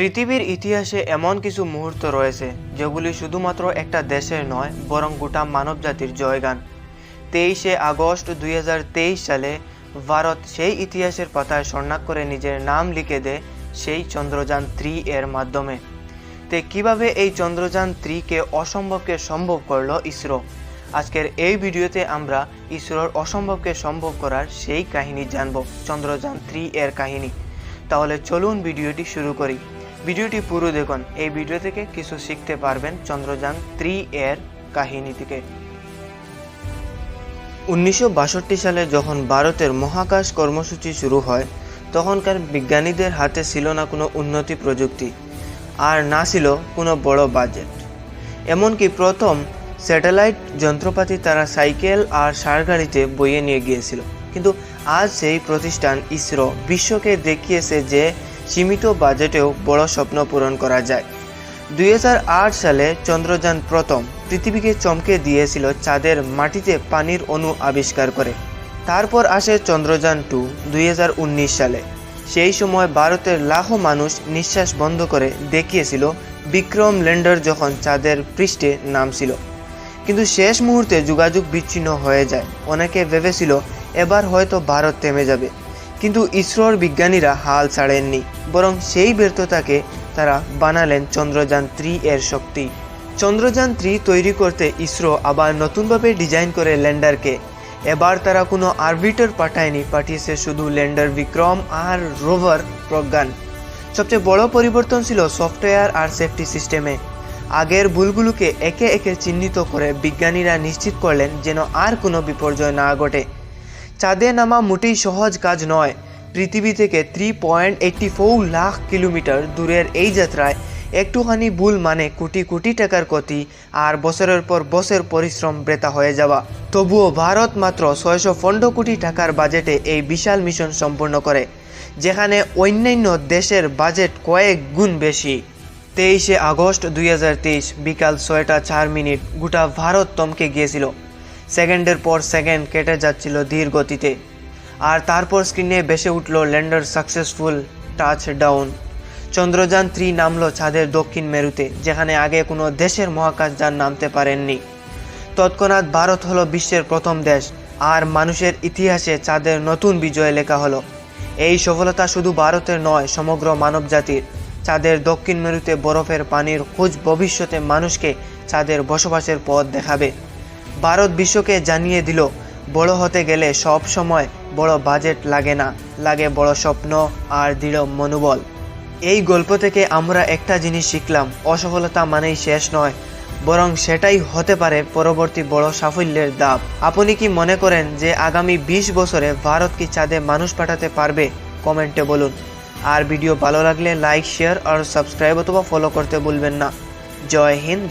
পৃথিবীর ইতিহাসে এমন কিছু মুহূর্ত রয়েছে, যেগুলি শুধুমাত্র একটা দেশের নয়, বরং গোটা মানবজাতির জয়গান। তেইশে আগস্ট দুই হাজার তেইশ সালে ভারত সেই ইতিহাসের পাতায় স্বর্ণাক্ষরে নিজের নাম লিখে দেয় সেই চন্দ্রযান থ্রি এর মাধ্যমে। তে কীভাবে এই চন্দ্রযান থ্রিকে অসম্ভবকে সম্ভব করল ইসরো? আজকের এই ভিডিওতে আমরা ইসরোর অসম্ভবকে সম্ভব করার সেই কাহিনী জানব, চন্দ্রযান থ্রি এর কাহিনী। তাহলে চলুন ভিডিওটি শুরু করি। ভিডিওটি পুরো দেখুন। এই ভিডিও থেকে কিছু শিখতে পারবেন চন্দ্রযান থ্রি এর কাহিনী থেকে। উনিশশো বাষট্টি সালে যখন ভারতের মহাকাশ কর্মসূচি শুরু হয়, তখনকার বিজ্ঞানীদের হাতে ছিল না কোনো উন্নতি প্রযুক্তি, আর না ছিল কোনো বড় বাজেট এমনকি প্রথম স্যাটেলাইট যন্ত্রপাতি তারা সাইকেল আর সারগাড়িতে বইয়ে নিয়ে গিয়েছিল। কিন্তু আজ সেই প্রতিষ্ঠান ইসরো বিশ্বকে দেখিয়েছে যে সীমিত বাজেটেও বড় স্বপ্ন পূরণ করা যায়। দুই হাজার আট সালে চন্দ্রযান প্রথম পৃথিবীকে চমকে দিয়েছিল চাঁদের মাটিতে পানির অণু আবিষ্কার করে। তারপর আসে চন্দ্রযান টু দুই সালে। সেই সময় ভারতের লাখো মানুষ নিঃশ্বাস বন্ধ করে দেখিয়েছিল বিক্রম ল্যান্ডার যখন চাঁদের পৃষ্ঠে নামছিল। কিন্তু শেষ মুহূর্তে যোগাযোগ বিচ্ছিন্ন হয়ে যায়। অনেকে ভেবেছিল, এবার হয়তো ভারত থেমে যাবে। কিন্তু ইসরোর বিজ্ঞানীরা হাল ছাড়েননি, বরং সেই ব্যর্থতাকে তারা বানালেন চন্দ্রযান থ্রি এর শক্তি। চন্দ্রযান থ্রি তৈরি করতে ইসরো আবার নতুনভাবে ডিজাইন করে ল্যান্ডারকে। এবার তারা কোনো আরবিটার পাঠায়নি, পাঠিয়েছে শুধু ল্যান্ডার বিক্রম আর রোভার প্রজ্ঞান। সবচেয়ে বড় পরিবর্তন ছিল সফটওয়্যার আর সেফটি সিস্টেমে। আগের ভুলগুলোকে একে একে চিহ্নিত করে বিজ্ঞানীরা নিশ্চিত করলেন যেন আর কোনো বিপর্যয় না ঘটে। চাঁদে নামা মোটেই সহজ কাজ নয়। পৃথিবী থেকে three point eighty four lakh kilometre দূরের এই যাত্রায় একটুখানি ভুল মানে কোটি কোটি টাকার ক্ষতি আর বছরের পর বছর পরিশ্রম ব্রেতা হয়ে যাওয়া। তবুও ভারত মাত্র ছয়শো পনেরো কোটি টাকার বাজেটে এই বিশাল মিশন সম্পূর্ণ করে, যেখানে অন্যান্য দেশের বাজেট কয়েক গুণ বেশি। তেইশে আগস্ট দুই হাজার তেইশ বিকাল ছয়টা চার মিনিট গোটা ভারত তমকে গিয়েছিল। সেকেন্ডের পর সেকেন্ড কেটে যাচ্ছিল ধীর গতিতে। আর তারপর স্ক্রিনে বেসে উঠল lander successful touch down Chandrayaan three নামলো চাঁদের দক্ষিণ মেরুতে, যেখানে আগে কোনো দেশের মহাকাশযান নামতে পারেননি। তৎক্ষণাৎ ভারত হলো বিশ্বের প্রথম দেশ, আর মানুষের ইতিহাসে চাঁদের নতুন বিজয় লেখা হলো। এই সফলতা শুধু ভারতের নয়, সমগ্র মানবজাতির। চাঁদের দক্ষিণ মেরুতে বরফের পানির খোঁজ ভবিষ্যতে মানুষকে চাঁদের বসবাসের পথ দেখাবে। ভারত বিশ্বকে জানিয়ে দিল, বড় হতে গেলে সব সময় বড় বাজেট লাগে না, লাগে বড় স্বপ্ন আর দৃঢ় মনোবল। এই গল্প থেকে আমরা একটা জিনিস শিখলাম, অসফলতা মানেই শেষ নয়, বরং সেটাই হতে পারে পরবর্তী বড় সাফল্যের দাব। আপনি কি মনে করেন যে আগামী ২০ বছরে ভারত কি চাঁদে মানুষ পাঠাতে পারবে? কমেন্টে বলুন। আর ভিডিও ভালো লাগলে লাইক, শেয়ার আর সাবস্ক্রাইব অথবা ফলো করতে ভুলবেন না। জয় হিন্দ